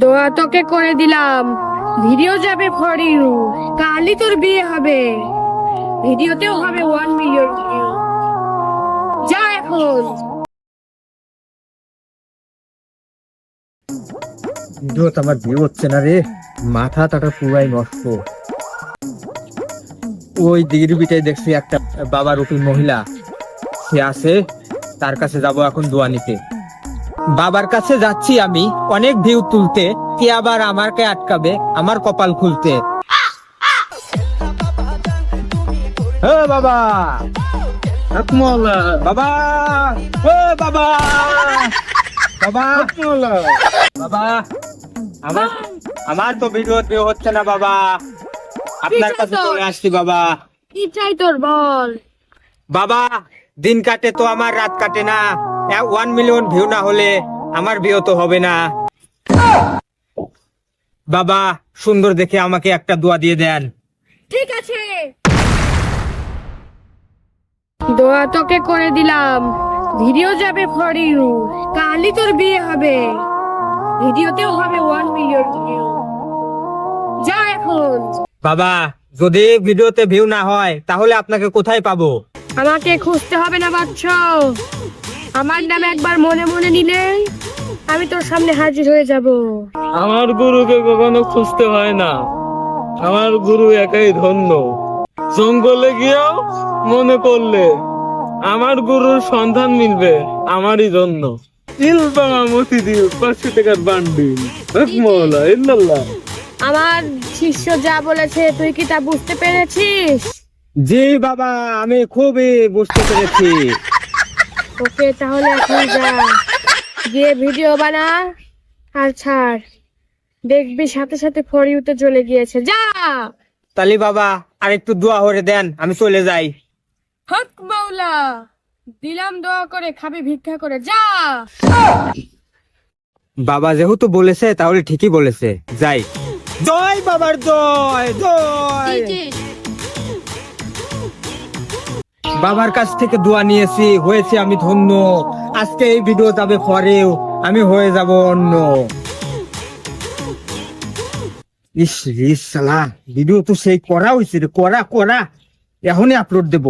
দোয়া তোকে করে দিলাম। ভিডিও যাবে ফর ইউ কালই তোর বিয়ে হবে। ভিডিওতেও হবে ওয়ান মিলিয়ন ভিউ যা এখন। ভিডিও তো আমার ভিউ হচ্ছে না রে। মাথা টাটা পুরাই নষ্ট। ওই দিগির বিটাই দেখছি একটা বাবার উপর মহিলা। সে আছে, তার কাছে যাব এখন দোয়া নিতে। বাবার কাছে যাচ্ছি আমি অনেক ভিউ তুলতে কে আবার আমাকে আটকাবে আমার কপাল খুলতে। বাবা! বাবা! বাবা! বাবা! বাবা! আমার আমার তো ভিডিও ভিউ হচ্ছে না বাবা। আপনার কাছে চলে আসছি বাবা। কি চাই তোর বল। বাবা দিন কাটে তো আমার রাত কাটে না। ওয়ান মিলিয়ন ভিউ না হলে আমার বিয়ে তো হবে না। বাবা সুন্দর দেখে আমাকে একটা দোয়া দিয়ে দেন। ঠিক আছে। দোয়া তোকে করে দিলাম। ভিডিও যাবে ফর ইউ কালই তোর বিয়ে হবে। ভিডিওতেও হবে ওয়ান মিলিয়ন ভিউ যা এখন। বাবা যদি ভিডিওতে ভিউ না হয় তাহলে আপনাকে কোথায় পাবো? আমাকে খুঁজতে হবে না বাচ্চ। আমার নাম একবার মনে মনে নিলে আমি তোর সামনে হাজির হয়ে যাব। আমার গুরুকে কখনো খুঁজতে হয় না। আমার গুরু একাই ধন্য। জঙ্গলে গিয়েও মনে করলে আমার গুরুর সন্ধান মিলবে আমারই জন্য। ইলবামা মতিদিল পাঁচশো টাকার বান্ডিল। মৌলা ইল্লাল্লাহ। আমার শিষ্য যা বলেছে তুই কি তা বুঝতে পেরেছিস? জি বাবা আমি খুবই বুঝতে পেরেছি। ওকে তাহলে এখন যা। গিয়ে ভিডিও বানা আর ছাড়। দেখবি সাথে সাথে ফর ইউতে চলে গিয়েছে। যা! তালি বাবা আর একটু দোয়া করে দেন আমি চলে যাই। হক মাওলা দিলাম দোয়া করে খাবি ভিক্ষা করে। যা! বাবা যেহেতু বলেছে তাহলে ঠিকই বলেছে। যাই। জয় বাবার জয় জয়। বাবার কাছ থেকে দোয়া নিয়েছি, হয়েছে, আমি ধন্য। আজকে এই ভিডিও যাবে পরেও, আমি হয়ে যাব অন্য। ইস সালা ভিডিও তো সেই করা হয়েছে রে, করা করা। এখনই আপলোড দেব।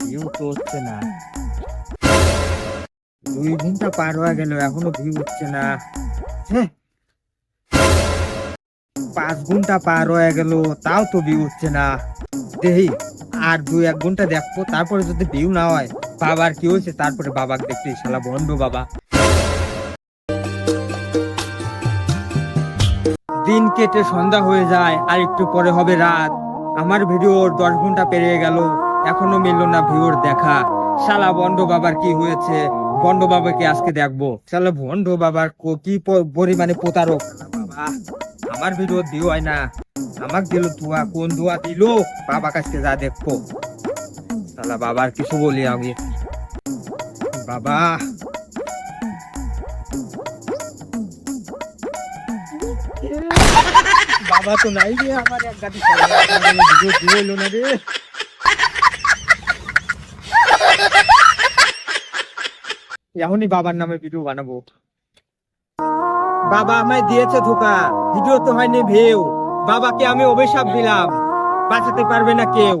ভিউ তো হচ্ছে না। দুই ঘণ্টা পার হয়ে গেল, এখনও ভিউ হচ্ছে না। হ্যাঁ পাঁচ ঘণ্টা পার হয়ে গেল, তাও তো ভিউ হচ্ছে না। দেখি, আর দুই এক ঘণ্টা দেখব, তারপরে যদি ভিউ না হয়, বাবার কি হয়েছে? তারপরে বাবাকে দেখতে শালা বন্ধ বাবা। দিন কেটে সন্ধ্যা হয়ে যায়, আর একটু পরে হবে রাত। আমার ভিডিও দশ ঘণ্টা পেরিয়ে গেল, এখনও মিলল না ভিউর দেখা। শালা বন্ড বাবার কি হয়েছে? বন্ড বাবাকে আজকে দেখব। শালা বন্ড বাবার কি প- পরিমাণে প্রতারক। বাবা। আমার ভিডিও দিও হয় না। আমাক দিল ধোয়া কোন ধোয়া দিল? বাবা কাছে যা দেখব। শালা বাবার কিছু বলি আমি বাবা। বাবা তো নাই রে আমার এক গাড়ি এখনই বাবার নামে ভিডিও বানাবো। বাবা আমায় দিয়েছে ধোকা। ভিডিও তো হয়নি, ভিউ। বাবাকে আমি অভিশাপ দিলাম। বাঁচাতে পারবে না কেউ।